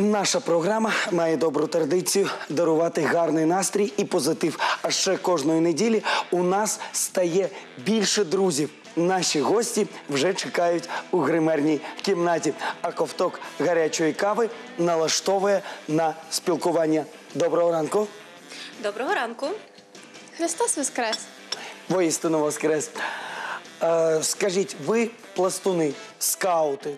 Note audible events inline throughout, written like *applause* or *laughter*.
Наша програма має добру традицію дарувати гарний настрій і позитив. А ще кожної неділі у нас стає більше друзів. Наші гості вже чекають у гримерній кімнаті. А ковток гарячої кави налаштовує на спілкування. Доброго ранку. Доброго ранку. Христос Воскрес! Воістину воскрес. Е, скажіть, ви пластуни, скаути,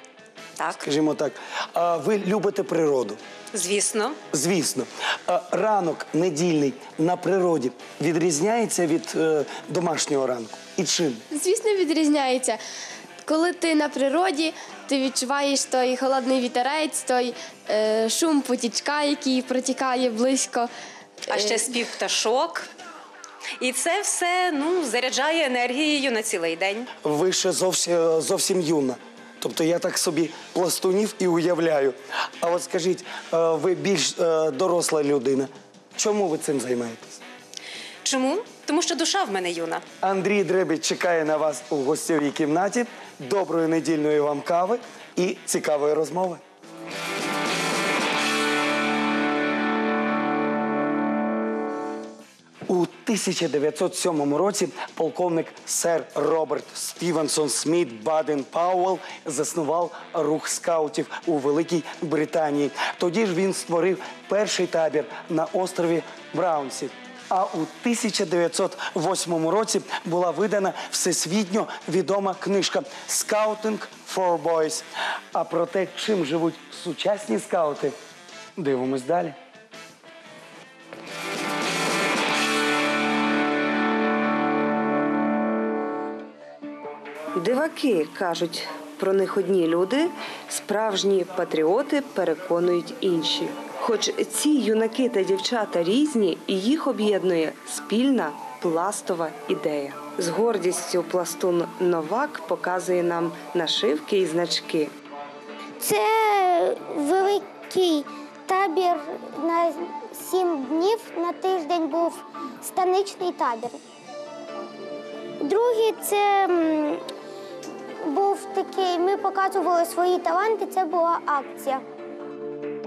Так, скажімо так. Е, ви любите природу. звісно. Звісно, Е, ранок недільний на природі відрізняється від е, домашнього ранку. І чим? Звісно, відрізняється. Коли ти на природі, ти відчуваєш той холодний вітерець, той е, шум потічка, який протікає близько. А ще спів пташок. І це все ну, заряджає енергією на цілий день. Ви ще зовсім, зовсім юна. Тобто я так собі пластунів і уявляю. А от скажіть, е, ви більш е, доросла людина. Чому ви цим займаєтесь? Чому? Тому що душа в мене юна. Андрій Дребіч чекає на вас у гостьовій кімнаті. Доброї недільної вам кави і цікавої розмови. 1907 році полковник сер Роберт Стівенсон Сміт Баден Пауэлл заснував рух скаутів у Великій Британії. Тоді ж він створив перший табір на острові Браунсі. А у 1908 році була видана всесвітньо відома книжка «Scouting for Boys». А про те, чим живуть сучасні скаути, дивимось далі. Диваки кажуть про них одні люди, справжні патріоти переконують інші. Хоч ці юнаки та дівчата різні, і їх об'єднує спільна пластова ідея. З гордістю пластун Новак показує нам нашивки і значки. Це великий табір на сім днів. На тиждень був станичний табір. Другий це був такий, ми показували свої таланти, це була акція.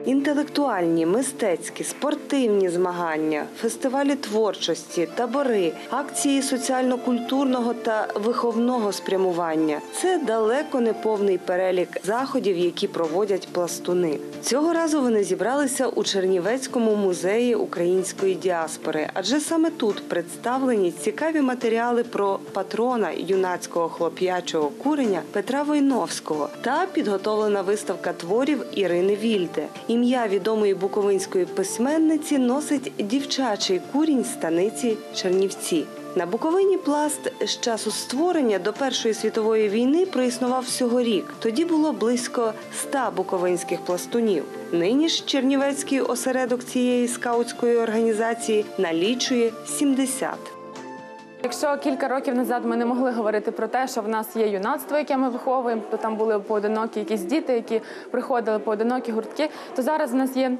Інтелектуальні, мистецькі, спортивні змагання, фестивалі творчості, табори, акції соціально-культурного та виховного спрямування це далеко не повний перелік заходів, які проводять пластуни. Цього разу вони зібралися у Чернівецькому музеї української діаспори, адже саме тут представлені цікаві матеріали про патрона юнацького хлоп'ячого куреня Петра Войновського та підготовлена виставка творів Ірини Вільде. Ім'я відомої буковинської письменниці носить дівчачий курінь станиці Чернівці. На Буковині пласт з часу створення до Першої світової війни проіснував всього рік. Тоді було близько ста буковинських пластунів. Нині ж Чернівецький осередок цієї скаутської організації налічує 70. Якщо кілька років назад ми не могли говорити про те, що в нас є юнацтво, яке ми виховуємо, то там були поодинокі якісь діти, які приходили поодинокі гуртки, то зараз в нас є.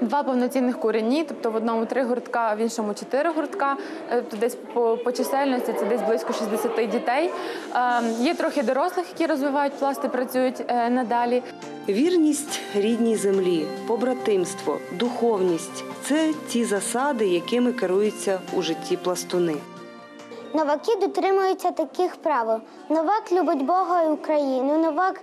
Два повноцінних курені, тобто в одному три гуртка, в іншому чотири гуртка. Е, то Десь по, по чисельності це десь близько 60 дітей. Е, є трохи дорослих, які розвивають пласти, працюють е, надалі. Вірність рідній землі, побратимство, духовність це ті засади, якими керуються у житті пластуни. Новаки дотримуються таких правил. Новак любить Бога і Україну. Новак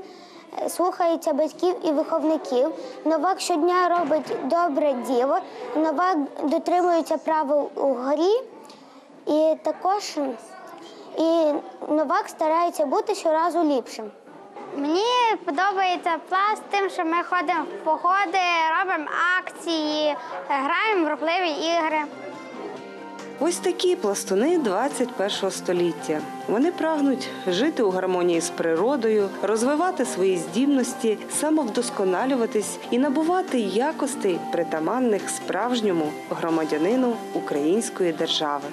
е, слухається батьків і виховників. Новак щодня робить добре діло. Новак дотримується правил у грі. І також і новак старається бути щоразу ліпшим. Мені подобається пласт тим, що ми ходимо в походи, робимо акції, граємо в рухливі ігри. Ось такі пластуни 21 століття. Вони прагнуть жити у гармонії з природою, розвивати свої здібності, самовдосконалюватись і набувати якостей, притаманних справжньому громадянину української держави.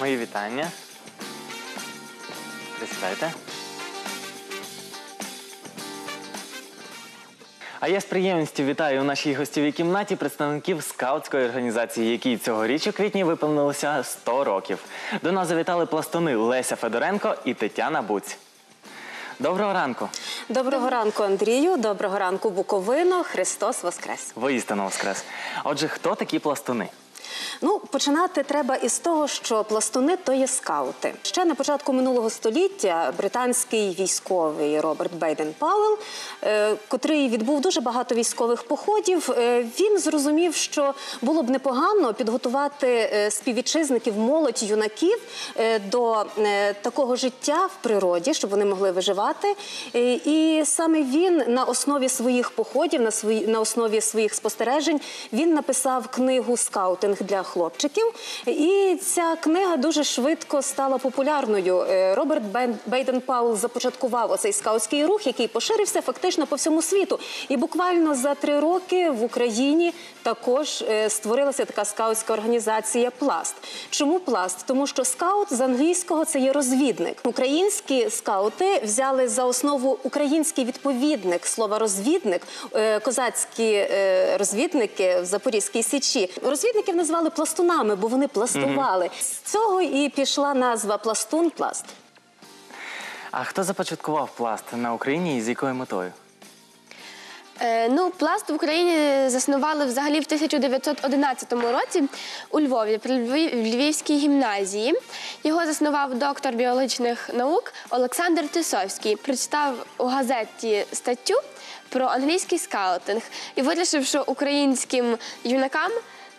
Мої вітання. Присідайте. А я з приємністю вітаю у нашій гостєвій кімнаті представників скаутської організації, якій цьогоріч у квітні виповнилося 100 років. До нас завітали пластуни Леся Федоренко і Тетяна Буць. Доброго ранку! Доброго ранку, Андрію. Доброго ранку, Буковино. Христос Воскрес. Воістину воскрес. Отже, хто такі пластуни? Ну, починати треба із того, що пластуни то є скаути. Ще на початку минулого століття британський військовий Роберт Бейден Пауелл, е, котрий відбув дуже багато військових походів, е, він зрозумів, що було б непогано підготувати е, співвітчизників, молодь юнаків до такого життя в природі, щоб вони могли виживати. І саме він на основі своїх походів, на свої на основі своїх спостережень, він написав книгу Скаутинг для хлопчиків. І ця книга дуже швидко стала популярною. Е, Роберт Бейден Паул започаткував оцей скаутський рух, який поширився фактично по всьому світу. І буквально за три роки в Україні також е, створилася така скаутська організація Пласт. Чому пласт? Тому що скаут з англійського це є розвідник. Українські скаути взяли за основу український відповідник слова розвідник, е, козацькі розвідники в Запорізькій січі. Розвідників назвали пластунами, бо вони пластували. З цього і пішла назва пластун пласт. А хто започаткував пласт на Україні і з якою метою? Е, ну, пласт в Україні заснували взагалі в 1911 році у Львові при Львів- Львівській гімназії. Його заснував доктор біологічних наук Олександр Тисовський. Прочитав у газеті статтю про англійський скаутинг і вирішив, що українським юнакам.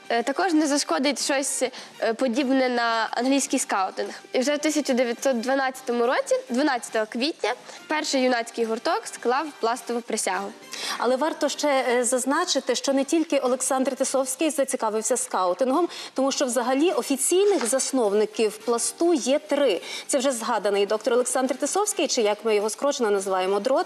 Е, Також не зашкодить щось е, подібне на англійський скаутинг. І вже в 1912 році, 12 квітня, перший юнацький гурток склав пластову присягу. Але варто ще е, зазначити, що не тільки Олександр Тисовський зацікавився скаутингом, тому що взагалі офіційних засновників пласту є три. Це вже згаданий доктор Олександр Тисовський, чи як ми його скорочено називаємо дрот.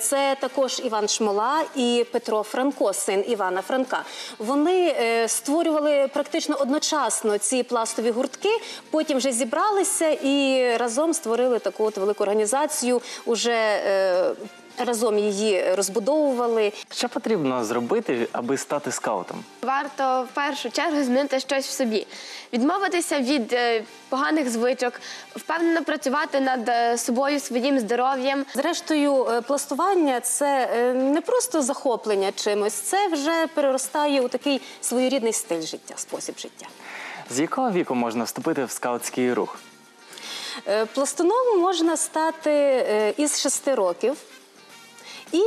Це також Іван Шмола і Петро Франко, син Івана Франка. Вони е, створювали практично одночасно ці пластові гуртки. Потім вже зібралися і разом створили таку от велику організацію. Уже е, разом її розбудовували. Що потрібно зробити, аби стати скаутом? Варто в першу чергу змінити щось в собі, відмовитися від е, поганих звичок, впевнено працювати над е, собою, своїм здоров'ям. Зрештою, е, пластування це е, не просто захоплення чимось, це вже переростає у такий своєрідний стиль життя, спосіб життя. З якого віку можна вступити в скаутський рух? Е, Пластуном можна стати е, із шести років. І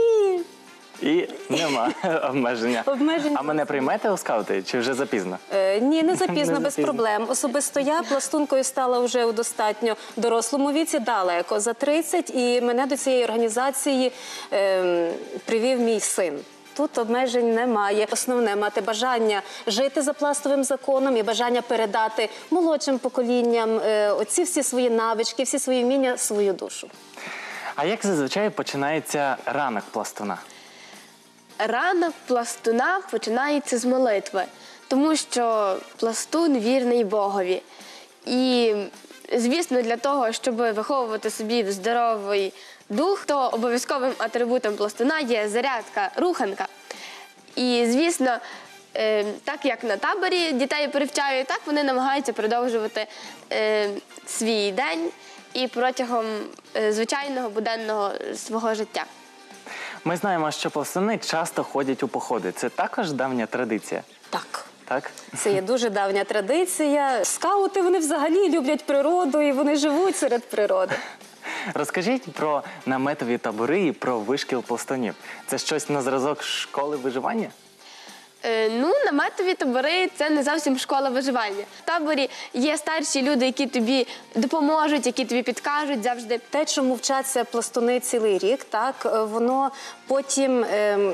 І нема *laughs* обмеження. Обмежень А мене приймете у скаути чи вже запізно? Е, Ні, не *laughs* запізно, Не без запізно. проблем. Особисто я пластункою стала вже у достатньо дорослому віці, далеко за 30, і мене до цієї організації ем, привів мій син. Тут обмежень немає. Основне мати бажання жити за пластовим законом і бажання передати молодшим поколінням е, оці всі свої навички, всі свої вміння, свою душу. А як зазвичай починається ранок пластуна? Ранок пластуна починається з молитви, тому що пластун вірний Богові. І, звісно, для того, щоб виховувати собі здоровий дух, то обов'язковим атрибутом пластуна є зарядка, руханка. І, звісно, е, так як на таборі дітей привчають, так вони намагаються продовжувати е, свій день і протягом е, звичайного буденного свого життя. Ми знаємо, що пластуни часто ходять у походи. Це також давня традиція, Так. так? Це є дуже давня традиція. Скаути вони взагалі люблять природу і вони живуть серед природи. *laughs* Розкажіть про наметові табори і про вишкіл пластунів. Це щось на зразок школи виживання? Е, ну, наметові табори це не зовсім школа виживання. В таборі є старші люди, які тобі допоможуть, які тобі підкажуть завжди. Те, чому вчаться пластуни цілий рік, так е, воно потім. ем,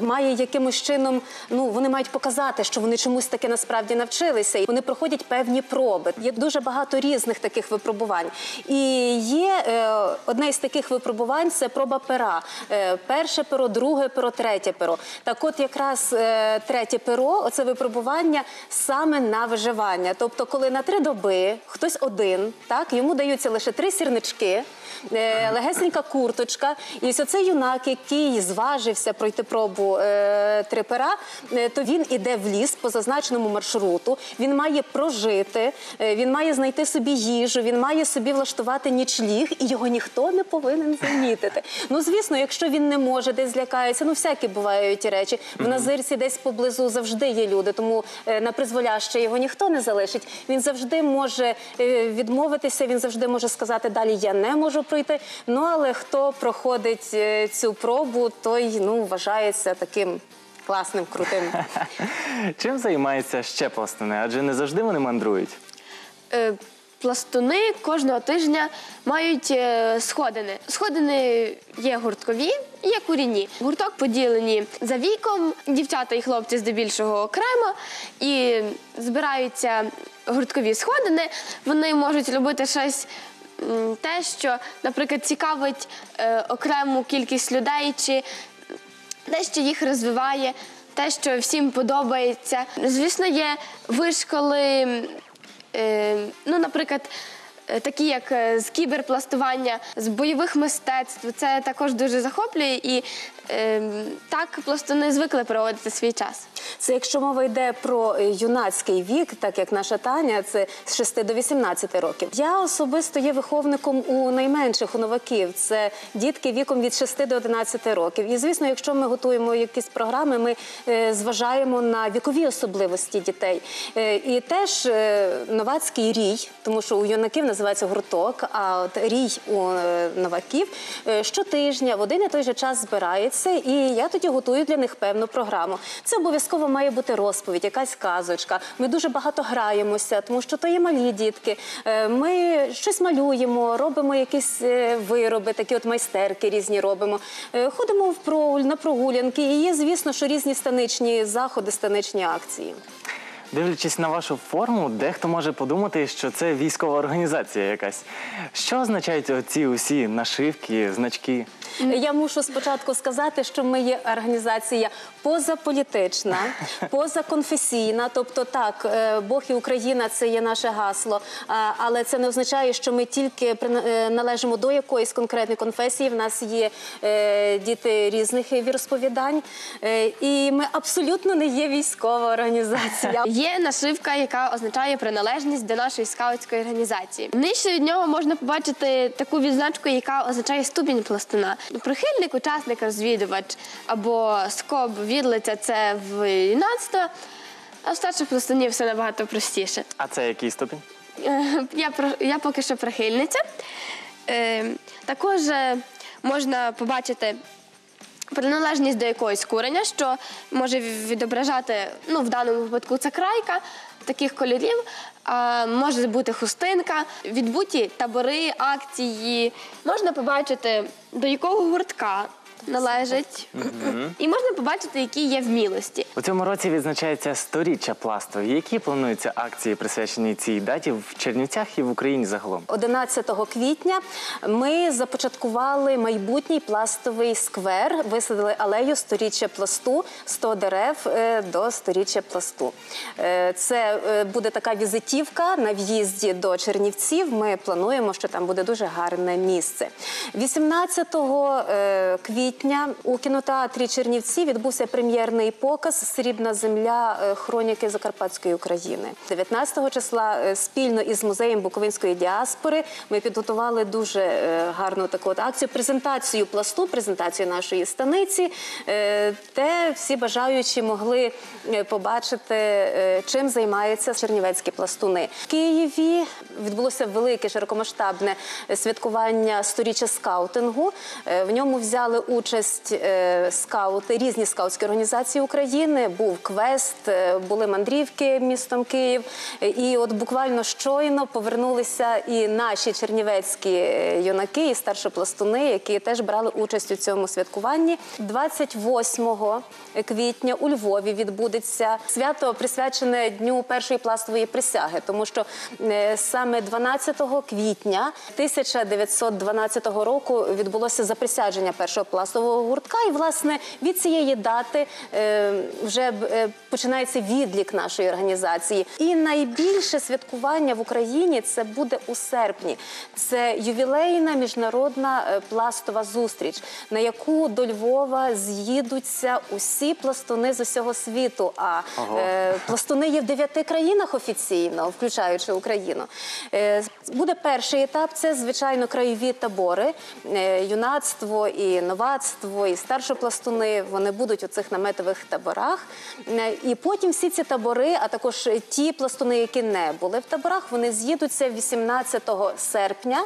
має якимось чином, ну вони мають показати, що вони чомусь таки насправді навчилися, і вони проходять певні проби. Є дуже багато різних таких випробувань. І є е, одне із таких випробувань це проба пера. Е, перше перо, друге перо, третє перо. Так, от якраз е, третє перо, оце випробування саме на виживання. Тобто, коли на три доби хтось один, так йому даються лише три сірнички. е, Легесенька курточка, і ось оцей юнак, який зважився пройти пробу е, три е, то він іде в ліс по зазначеному маршруту. Він має прожити, е, він має знайти собі їжу, він має собі влаштувати нічліг, і його ніхто не повинен замітити. Ну звісно, якщо він не може, десь злякається, ну всякі бувають речі. В Назирці десь поблизу завжди є люди, тому е, на призволяще його ніхто не залишить. Він завжди може е, відмовитися, він завжди може сказати далі я не можу пройти. Ну але хто проходить е, цю пробу, той ну вважається таким класним, крутим. *laughs* Чим займаються ще пластуни? Адже не завжди вони мандрують. Е, Пластуни кожного тижня мають е, сходини. Сходини є гурткові, є курінні. Гурток поділені за віком. Дівчата і хлопці здебільшого окремо і збираються гурткові сходини. Вони можуть робити щось. Те, що, наприклад, цікавить е, окрему кількість людей, чи те, що їх розвиває, те, що всім подобається. Звісно, є вишколи, е, ну, наприклад, е, такі як е, з кіберпластування, з бойових мистецтв. Це також дуже захоплює і е, так пластуни звикли проводити свій час. Це якщо мова йде про е, юнацький вік, так як наша Таня, це з 6 до 18 років. Я особисто є виховником у найменших у новаків. Це дітки віком від 6 до 11 років. І звісно, якщо ми готуємо якісь програми, ми е, зважаємо на вікові особливості дітей. Е, і теж новацький рій, тому що у юнаків називається гурток, а от рій у новаків щотижня в один і той же час збирається, і я тоді готую для них певну програму. Це обов'язково має бути розповідь, якась казочка. Ми дуже багато граємося, тому що то є малі дітки. Е, Ми щось малюємо, робимо якісь е, вироби, такі от майстерки різні робимо. Е, Ходимо в прогуль, на прогулянки. І є, звісно, що різні станичні заходи, станичні акції. Дивлячись на вашу форму, дехто може подумати, що це військова організація якась. Що означають оці усі нашивки, значки? Я мушу спочатку сказати, що ми є організація позаполітична, *laughs* позаконфесійна. Тобто, так, е, Бог і Україна це є наше гасло, але це не означає, що ми тільки е, належимо до якоїсь конкретної конфесії. В нас є е, діти різних віросповідань, Е, і ми абсолютно не є військова організація. *laughs* Є нашивка, яка означає приналежність до нашої скаутської організації. Нижче від нього можна побачити таку відзначку, яка означає ступінь пластуна. Прихильник, учасник, розвідувач або скоб відлиця це в юнацтво. А в старших пластунів все набагато простіше. А це який ступінь? Е, Я, я поки що прихильниця. Е, також е, можна побачити приналежність до якогось курення, що може відображати, ну, в даному випадку це крайка таких кольорів, а може бути хустинка, відбуті табори, акції. Можна побачити, до якого гуртка належить, і можна побачити, які є вмілості. У цьому році відзначається сторіччя пласту. Які плануються акції, присвячені цій даті в Чернівцях і в Україні загалом? 11 квітня ми започаткували майбутній пластовий сквер, висадили алею сторіччя пласту, 100 дерев е, до сторіччя пласту. Е, Це е, буде така візитівка на в'їзді до Чернівців. Ми плануємо, що там буде дуже гарне місце. 18 е, квітня у кінотеатрі Чернівці відбувся прем'єрний показ Срібна земля е, хроніки Закарпатської України. 19 числа е, спільно із музеєм Буковинської діаспори ми підготували дуже е, гарну таку от акцію, презентацію пласту, презентацію нашої станиці, де всі бажаючі могли побачити, чим займаються чернівецькі пластуни. В Києві відбулося велике широкомасштабне святкування сторіччя скаутингу. Е, В ньому взяли участь е, скаути, різні скаутські організації України. Був квест, е, були мандрівки містом Київ. Е, І от буквально щойно повернулися і наші чернівецькі е, юнаки, і старшопластуни, які теж брали участь у цьому святкуванні. 28 квітня у Львові відбудеться свято присвячене дню першої пластової присяги, тому що е, саме 12 квітня 1912 року відбулося заприсядження першого пластового гуртка, і власне від цієї дати е, вже е, починається відлік нашої організації. І найбільше святкування в Україні це буде у серпні. Це ювілейна міжнародна е, пластова зустріч, на яку до Львова з'їдуться усі пластуни з усього світу. А е, пластуни є в дев'яти країнах офіційно, включаючи Україну. Е, буде перший етап. Це звичайно краєві табори, е, юнацтво і новацтво, і старшопластуни. Вони будуть у цих наметових таборах. Е, І потім всі ці табори, а також ті пластуни, які не були в таборах, вони з'їдуться 18 серпня.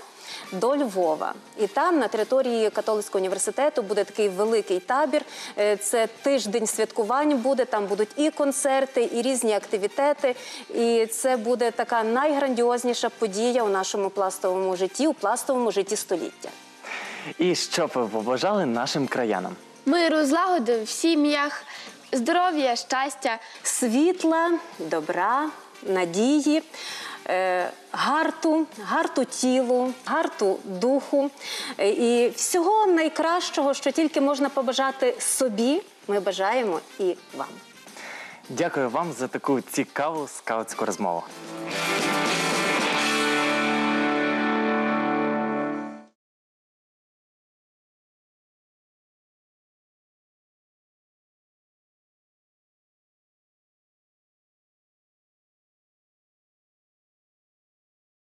До Львова, і там на території католицького університету буде такий великий табір. Е, Це тиждень святкувань буде. Там будуть і концерти, і різні активітети. І це буде така найграндіозніша подія у нашому пластовому житті, у пластовому житті століття. І що б ви побажали нашим краянам? Миру, злагоди в сім'ях, здоров'я, щастя. світла, добра, надії, гарту, гарту тілу, гарту духу е, і всього найкращого, що тільки можна побажати собі, ми бажаємо і вам. Дякую вам за таку цікаву скаутську розмову.